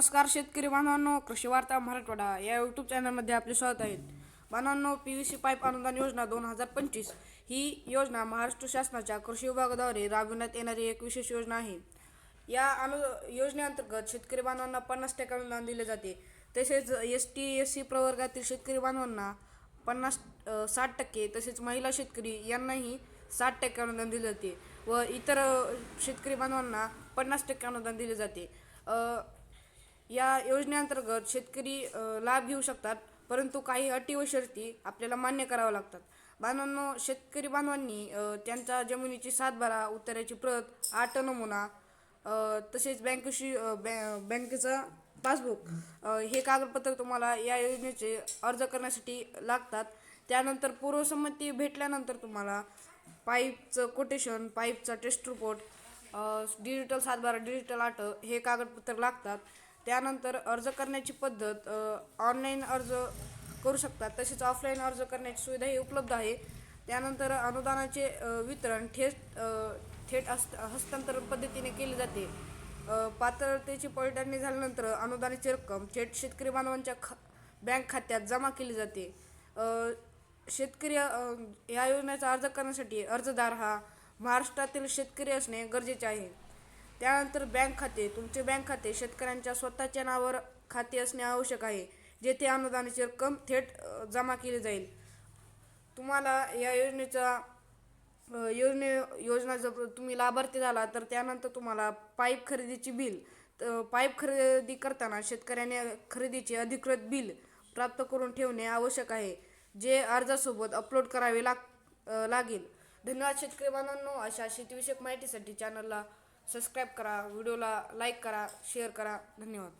नमस्कार शेतकरी बांधवांनो कृषी वार्ता मराठवाडा या यूट्यूब चॅनलमध्ये आपले स्वागत आहे. बांधवांनो पी व्ही सी पाईप अनुदान योजना दोन हजार पंचवीस ही योजना महाराष्ट्र शासनाच्या कृषी विभागाद्वारे राबविण्यात येणारी एक विशेष योजना आहे. या अनु योजनेअंतर्गत शेतकरी बांधवांना पन्नास टक्के अनुदान दिले जाते. तसेच एस टी एस सी प्रवर्गातील शेतकरी बांधवांना पन्नास साठ टक्के तसेच महिला शेतकरी यांनाही साठ टक्के अनुदान दिले जाते व इतर शेतकरी बांधवांना पन्नास टक्के अनुदान दिले जाते. या योजनेअंतर्गत शेतकरी लाभ घेऊ शकतात परंतु काही अटी व शर्ती आपल्याला मान्य कराव्या लागतात. बांधवांनो शेतकरी बांधवांनी त्यांच्या जमिनीची सातबारा उत्तराची प्रत आठ नमुना तसेच बँकेशी बॅ बँकेचं पासबुक हे कागदपत्र तुम्हाला या योजनेचे अर्ज करण्यासाठी लागतात. त्यानंतर पूर्वसंमती भेटल्यानंतर तुम्हाला पाईपचं कोटेशन पाईपचा टेस्ट रिपोर्ट डिजिटल सातबारा डिजिटल आट हे कागदपत्र लागतात. त्यानंतर अर्ज करण्याची पद्धत ऑनलाईन अर्ज करू शकतात. तसेच ऑफलाईन अर्ज करण्याची सुविधाही उपलब्ध आहे. त्यानंतर अनुदानाचे वितरण थेट थेट हस्त हस्तांतरण पद्धतीने केले जाते. पात्रतेची पडताळणी झाल्यानंतर अनुदानाची रक्कम थेट शेतकरी बांधवांच्या ख बँक खात्यात जमा केली जाते. शेतकरी या योजनेचा अर्ज करण्यासाठी अर्जदार हा महाराष्ट्रातील शेतकरी असणे गरजेचे आहे. त्यानंतर बँक खाते. तुमचे बँक खाते शेतकऱ्यांच्या स्वतःच्या नावावर खाते असणे आवश्यक आहे जेथे अनुदानाची रक्कम थेट जमा केली जाईल. तुम्हाला या योजनेचा योजने योजना जर तुम्ही लाभार्थी झाला तर त्यानंतर तुम्हाला पाईप खरेदीची बिल त- पाईप खरेदी करताना शेतकऱ्याने खरेदीचे अधिकृत बिल प्राप्त करून ठेवणे आवश्यक आहे जे अर्जासोबत अपलोड करावे लाग लागेल. धन्यवाद शेतकरी बांधवांनो. अशा शेतीविषयक माहितीसाठी चॅनलला सबस्क्राईब करा व्हिडिओला लाईक करा शेअर करा. धन्यवाद.